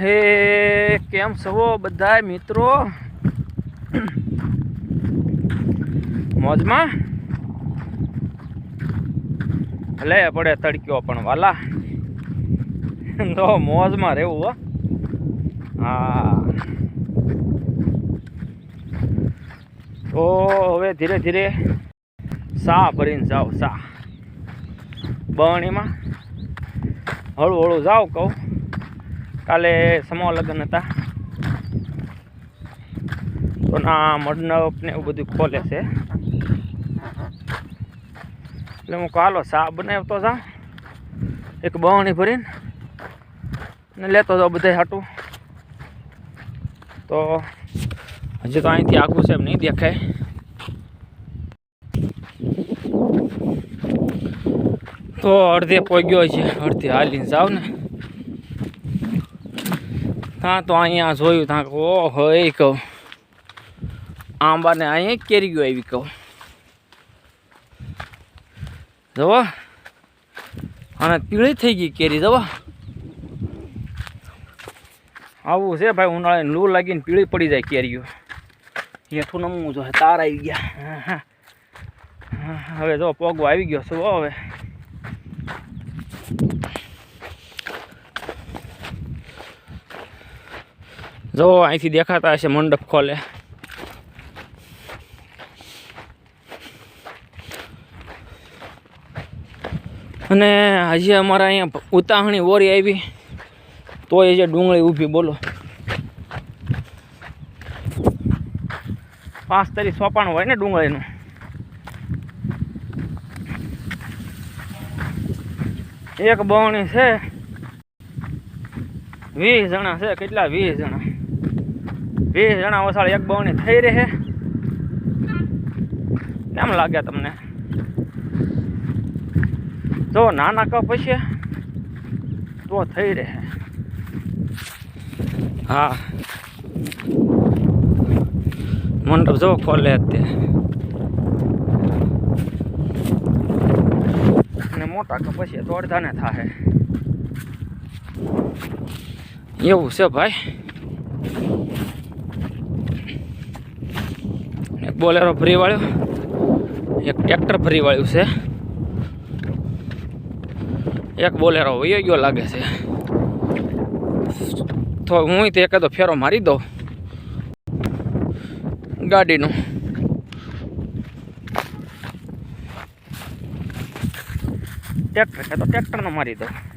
હે કેમ છો બધા મિત્રો? મોજમાં? લે પડે તડક્યો પણ વાલા. તો મોજમાં રહેવું હો. હા. તો હવે ધીરે ધીરે સા ભરીને જાઓ, સા. બવણીમાં હળું હળું જાઓ કહું. કાલે સમો લગ્ન હતા. તો ના, મંડપ ને એવું બધું ખોલે છે. એટલે હું કાલો સા બનાવતો સા એક બહણી ભરીને ને લેતો હતો બધે હાટું. તો હજી તો અહીંથી આખું છે એમ નહીં દેખાય. તો અડધે પહોંચ્યો છે. અડધે હાલીને જાવ ને. હા, તો અહીંયા જોયું ત્યાં ઓહો, એ કહું. આંબાને અહીંયા કેરી ગયો આવી કહું. જવો. અને પીળી થઈ ગઈ કેરી, જવો. આવું છે ભાઈ ઉનાળે લૂ લાગીને પીળી પડી જાય કેરીઓ. હેઠું નમવું જો તાર આવી ગયા. હવે જો, પોગો આવી ગયો હો, હવે. જો, અહીંથી દેખાતા હશે મંડપ ખોલે. અને હજી અમારા અહીંયા ઉતાહણી ઓરી આવી તો એ જે ડુંગળી ઊભી, બોલો. પાંચ તરી સોપાણું હોય ને ડુંગળીનું. એક બવણી છે, વીસ જણા છે, કેટલા? વીસ જણા. વીસ જણા વસાળ એક બવણી થઈ રહે. કેમ લાગ્યા તમને? જો નાના કપ હશે, તો થઈ રહે. હા. મંડપ જો ખોલે અને મોટા કપ હશે તો અડધાને થાય એવું છે ભાઈ એક બોલેરો ફરી વાળ્યું. એક ટ્રેક્ટર ફરી વાળ્યું છે. એક બોલેરો વયો ગયો લાગે છે. તો હું તો એકાદો ફેરો મારી દઉં. ગાડીનું. ટ્રેક્ટર તો ટ્રેક્ટરનો મારી દઉં.